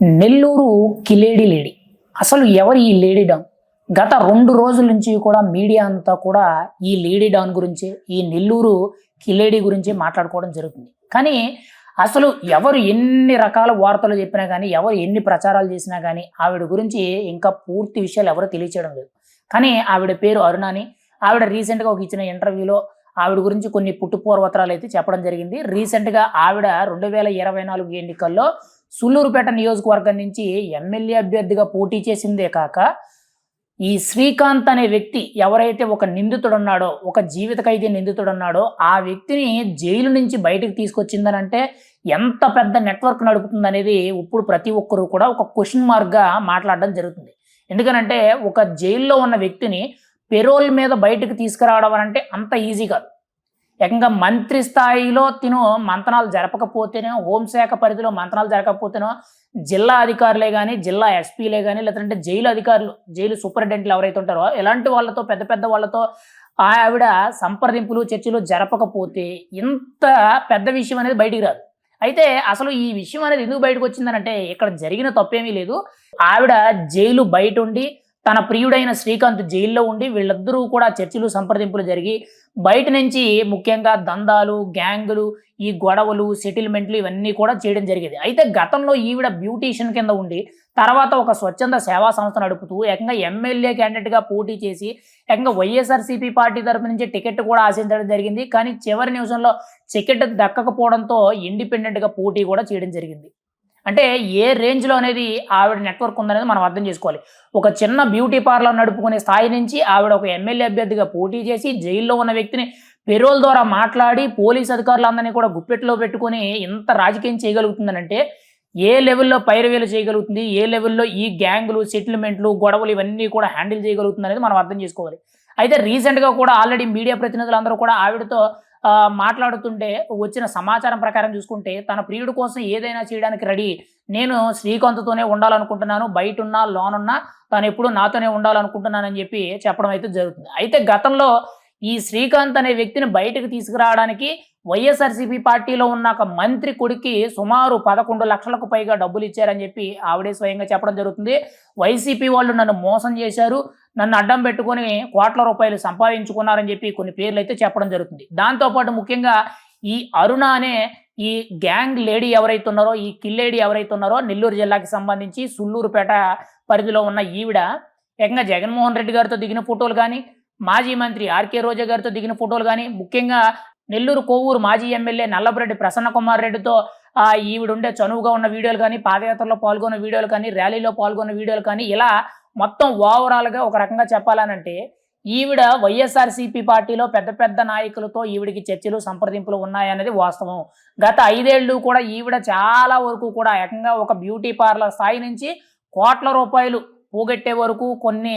Nellore కిలేడి lady. అసలు ఎవరు ఈ లేడీ డాన్? గత రెండు రోజుల నుంచి కూడా మీడియా అంతా కూడా ఈ లేడీ డాన్ గురించి ఈ నెల్లూరు కిలేడి గురించి మాట్లాడుకోవడం జరుగుతుంది. కానీ అసలు ఎవరు ఎన్ని రకాల వార్తలు చెప్పినా కానీ ఎవరు ఎన్ని ప్రచారాలు చేసినా కానీ ఆవిడ గురించి ఇంకా పూర్తి విషయాలు ఎవరు తెలియచేయడం లేదు. కానీ ఆవిడ పేరు అరుణాని. ఆవిడ రీసెంట్గా ఒక ఇచ్చిన ఇంటర్వ్యూలో ఆవిడ గురించి కొన్ని పుట్టుపూర్వత్రాలు అయితే చెప్పడం జరిగింది. రీసెంట్గా ఆవిడ రెండు వేల ఇరవై నాలుగు ఎన్నికల్లో సుల్లూరుపేట నియోజకవర్గం నుంచి ఎమ్మెల్యే అభ్యర్థిగా పోటీ చేసిందే కాక ఈ శ్రీకాంత్ అనే వ్యక్తి ఎవరైతే ఒక నిందితుడు ఉన్నాడో ఒక జీవిత ఖైదీ నిందితుడున్నాడో ఆ వ్యక్తిని జైలు నుంచి బయటకు తీసుకొచ్చిందనంటే ఎంత పెద్ద నెట్వర్క్ నడుపుతుంది అనేది ఇప్పుడు ప్రతి ఒక్కరూ కూడా ఒక క్వశ్చన్ మార్క్గా మాట్లాడడం జరుగుతుంది. ఎందుకనంటే ఒక జైల్లో ఉన్న వ్యక్తిని పెరోల్ మీద బయటకు తీసుకురావడం అంటే అంత ఈజీ కాదు. ఏకంగా మంత్రి స్థాయిలో తిను మంతనాలు జరపకపోతేనో హోంశాఖ పరిధిలో మంతనాలు జరగకపోతేనో జిల్లా అధికారులే కానీ జిల్లా ఎస్పీలే కానీ లేదంటే జైలు అధికారులు జైలు సూపరింటెండెంట్లు ఎవరైతే ఉంటారో ఎలాంటి వాళ్ళతో పెద్ద పెద్ద వాళ్ళతో ఆవిడ సంప్రదింపులు చర్చలు జరపకపోతే ఇంత పెద్ద విషయం అనేది బయటికి రాదు. అయితే అసలు ఈ విషయం అనేది ఎందుకు బయటకు వచ్చిందనంటే ఇక్కడ జరిగిన తప్పేమీ లేదు. ఆవిడ జైలు బయట ఉండి తన ప్రియుడైన శ్రీకాంత్ జైల్లో ఉండి వీళ్ళిద్దరూ కూడా చర్చలు సంప్రదింపులు జరిగి బయట నుంచి ముఖ్యంగా దందాలు గ్యాంగులు ఈ గొడవలు సెటిల్మెంట్లు ఇవన్నీ కూడా చేయడం జరిగేది. అయితే గతంలో ఈవిడ బ్యూటీషియన్ కింద ఉండి తర్వాత ఒక స్వచ్ఛంద సేవా సంస్థ నడుపుతూ ఏకంగా ఎమ్మెల్యే క్యాండిడేట్గా పోటీ చేసి ఏకంగా వైఎస్ఆర్సీపీ పార్టీ తరపు నుంచి టికెట్ కూడా ఆశించడం జరిగింది. కానీ చివరి నిమిషంలో టికెట్ దక్కకపోవడంతో ఇండిపెండెంట్గా పోటీ కూడా చేయడం జరిగింది. అంటే ఏ రేంజ్లో అనేది ఆవిడ నెట్వర్క్ ఉందనేది మనం అర్థం చేసుకోవాలి. ఒక చిన్న బ్యూటీ పార్లర్ నడుపుకునే స్థాయి నుంచి ఆవిడ ఒక ఎమ్మెల్యే అభ్యర్థిగా పోటీ చేసి జైల్లో ఉన్న వ్యక్తిని పెరోల్ ద్వారా మాట్లాడి పోలీస్ అధికారులందరినీ కూడా గుప్పెట్లో పెట్టుకొని ఎంత రాజకీయం చేయగలుగుతుందనంటే ఏ లెవెల్లో పైరవేలు చేయగలుగుతుంది ఏ లెవెల్లో ఈ గ్యాంగులు సెటిల్మెంట్లు గొడవలు ఇవన్నీ కూడా హ్యాండిల్ చేయగలుగుతుంది అనేది మనం అర్థం చేసుకోవాలి. అయితే రీసెంట్గా కూడా ఆల్రెడీ మీడియా ప్రతినిధులందరూ కూడా ఆవిడతో మాట్లాడుతుంటే వచ్చిన సమాచారం ప్రకారం చూసుకుంటే తన ప్రియుడి కోసం ఏదైనా చేయడానికి రెడీ. నేను శ్రీకాంత్తోనే ఉండాలనుకుంటున్నాను. బయట ఉన్నా లోన్ ఉన్నా తను ఎప్పుడు నాతోనే ఉండాలనుకుంటున్నానని చెప్పి చెప్పడం అయితే జరుగుతుంది. అయితే గతంలో ఈ శ్రీకాంత్ అనే వ్యక్తిని బయటకు తీసుకురావడానికి వైఎస్ఆర్సీపీ పార్టీలో ఉన్న ఒక మంత్రి కొడుక్కి సుమారు పదకొండు లక్షలకు పైగా డబ్బులు ఇచ్చారని చెప్పి ఆవిడే స్వయంగా చెప్పడం జరుగుతుంది. వైసీపీ వాళ్ళు నన్ను మోసం చేశారు నన్ను అడ్డం పెట్టుకొని కోట్ల రూపాయలు సంపాదించుకున్నారని చెప్పి కొన్ని పేర్లు అయితే చెప్పడం జరుగుతుంది. దాంతోపాటు ముఖ్యంగా ఈ అరుణ అనే ఈ గ్యాంగ్ లేడీ ఎవరైతే ఉన్నారో ఈ కిల్లేడీ ఎవరైతే ఉన్నారో నెల్లూరు జిల్లాకి సంబంధించి సుల్లూరుపేట పరిధిలో ఉన్న ఈవిడ ఏకంగా జగన్మోహన్ రెడ్డి గారితో దిగిన ఫోటోలు కానీ మాజీ మంత్రి ఆర్కే రోజా గారితో దిగిన ఫోటోలు కానీ ముఖ్యంగా నెల్లూరు కోవూరు మాజీ ఎమ్మెల్యే నల్లబరెడ్డి ప్రసన్న కుమార్ రెడ్డితో ఈవిడుండే ఉండే చనువుగా ఉన్న వీడియోలు కానీ పాదయాత్రలో పాల్గొన్న వీడియోలు కానీ ర్యాలీలో పాల్గొన్న వీడియోలు కానీ ఇలా మొత్తం ఓవరాల్గా ఒక రకంగా చెప్పాలనంటే ఈవిడ వైఎస్ఆర్సీపీ పార్టీలో పెద్ద పెద్ద నాయకులతో ఈవిడికి చర్చలు సంప్రదింపులు ఉన్నాయనేది వాస్తవం. గత ఐదేళ్ళు కూడా ఈవిడ చాలా వరకు కూడా ఏకంగా ఒక బ్యూటీ పార్లర్ స్థాయి నుంచి కోట్ల రూపాయలు పోగొట్టే వరకు కొన్ని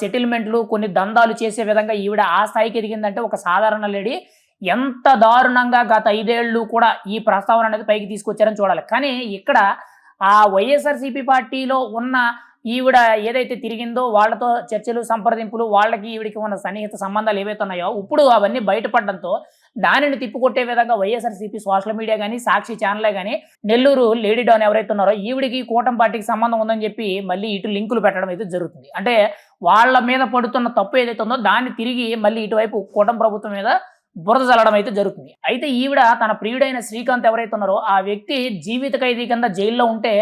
సెటిల్మెంట్లు కొన్ని దందాలు చేసే విధంగా ఈవిడ ఆ స్థాయికి ఎదిగిందంటే ఒక సాధారణ లేడీ ఎంత దారుణంగా గత ఐదేళ్ళు కూడా ఈ ప్రస్తావన అనేది పైకి తీసుకొచ్చారని చూడాలి. కానీ ఇక్కడ ఆ వైఎస్ఆర్సీపీ పార్టీలో ఉన్న ఈవిడ ఏదైతే తిరిగిందో వాళ్ళతో చర్చలు సంప్రదింపులు వాళ్ళకి ఈవిడికి ఉన్న సన్నిహిత సంబంధాలు ఏవైతే ఉన్నాయో ఇప్పుడు అవన్నీ బయటపడడంతో దానిని తిప్పుకొట్టే విధంగా వైఎస్ఆర్సీపీ సోషల్ మీడియా కానీ సాక్షి ఛానలే కానీ నెల్లూరు లేడీ డౌన్ ఎవరైతే ఉన్నారో ఈవిడికి కూటమి పార్టీకి సంబంధం ఉందని చెప్పి మళ్ళీ ఇటు లింకులు పెట్టడం అయితే జరుగుతుంది. అంటే వాళ్ళ మీద పడుతున్న తప్పు ఏదైతే ఉందో దాన్ని తిరిగి మళ్ళీ ఇటువైపు కూటమి ప్రభుత్వం మీద బురద చల్లడం అయితే జరుగుతుంది. అయితే ఈవిడ తన ప్రియుడైన శ్రీకాంత్ ఎవరైతే ఉన్నారో ఆ వ్యక్తి జీవిత ఖైదీ కింద జైల్లో ఉంటే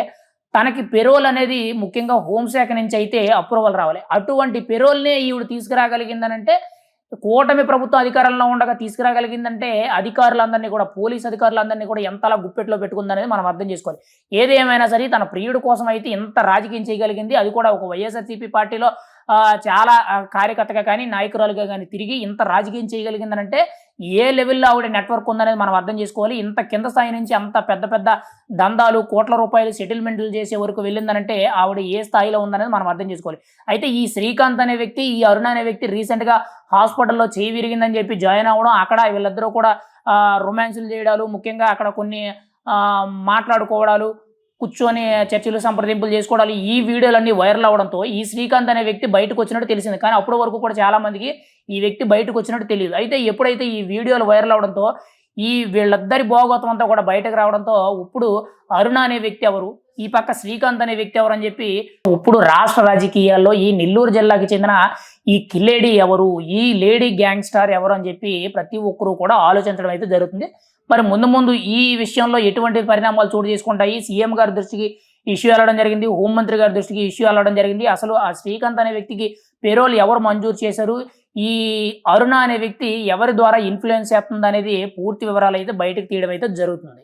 తనకి పెరోల్ అనేది ముఖ్యంగా హోంశాఖ నుంచి అయితే అప్రూవల్ రావాలి. అటువంటి పెరోల్నే ఈవిడ తీసుకురాగలిగిందనంటే కూటమి ప్రభుత్వ అధికారంలో ఉండగా తీసుకురాగలిగిందంటే అధికారులందరినీ కూడా పోలీస్ అధికారులందరినీ కూడా ఎంతలా గుప్పెట్లో పెట్టుకుందనేది మనం అర్థం చేసుకోవాలి. ఏది ఏమైనా సరే తన ప్రియుడు కోసం అయితే ఎంత రాజకీయం చేయగలిగింది. అది కూడా ఒక వైఎస్ఆర్సీపీ పార్టీలో చాలా కార్యకర్తగా కానీ నాయకురాలుగా కానీ తిరిగి ఇంత రాజకీయం చేయగలిగిందనంటే ఏ లెవెల్లో ఆవిడ నెట్వర్క్ ఉందనేది మనం అర్థం చేసుకోవాలి. ఇంత కింద స్థాయి నుంచి అంత పెద్ద పెద్ద దందాలు కోట్ల రూపాయలు సెటిల్మెంట్లు చేసే వరకు వెళ్ళిందనంటే ఆవిడ ఏ స్థాయిలో ఉందనేది మనం అర్థం చేసుకోవాలి. అయితే ఈ శ్రీకాంత్ అనే వ్యక్తి ఈ అరుణ అనే వ్యక్తి రీసెంట్గా హాస్పిటల్లో చేయి విరిగిందని చెప్పి జాయిన్ అవ్వడం అక్కడ వీళ్ళిద్దరూ కూడా రొమాన్సులు చేయడాలు ముఖ్యంగా అక్కడ కొన్ని మాట్లాడుకోవడాలు కూర్చొని చర్చలు సంప్రదింపులు చేసుకోవడాలు ఈ వీడియోలన్నీ వైరల్ అవడంతో ఈ శ్రీకాంత్ అనే వ్యక్తి బయటకు వచ్చినట్టు తెలిసింది. కానీ అప్పటి వరకు కూడా చాలా మందికి ఈ వ్యక్తి బయటకు వచ్చినట్టు తెలియదు. అయితే ఎప్పుడైతే ఈ వీడియోలు వైరల్ అవడంతో ఈ వీళ్ళిద్దరి భోగోతం అంతా కూడా బయటకు రావడంతో ఇప్పుడు అరుణ అనే వ్యక్తి ఎవరు ఈ పక్క శ్రీకాంత్ అనే వ్యక్తి ఎవరు అని చెప్పి ఇప్పుడు రాష్ట్ర రాజకీయాల్లో ఈ నెల్లూరు జిల్లాకి చెందిన ఈ కిల్లేడి ఎవరు ఈ లేడీ గ్యాంగ్ స్టార్ ఎవరు అని చెప్పి ప్రతి ఒక్కరూ కూడా ఆలోచించడం అయితే జరుగుతుంది. మరి ముందు ముందు ఈ విషయంలో ఎటువంటి పరిణామాలు చోటు చేసుకుంటాయి? సీఎం గారి దృష్టికి ఇష్యూ వెళ్ళడం జరిగింది. హోంమంత్రి గారి దృష్టికి ఇష్యూ వెళ్ళడం జరిగింది. అసలు ఆ శ్రీకాంత్ అనే వ్యక్తికి పేరోల్ ఎవరు మంజూరు చేశారు? ఈ అరుణ అనే వ్యక్తి ఎవరి ద్వారా ఇన్ఫ్లుయెన్స్ చేస్తుంది అనేది పూర్తి వివరాలు అయితే బయటకు తీయడం అయితే జరుగుతుంది.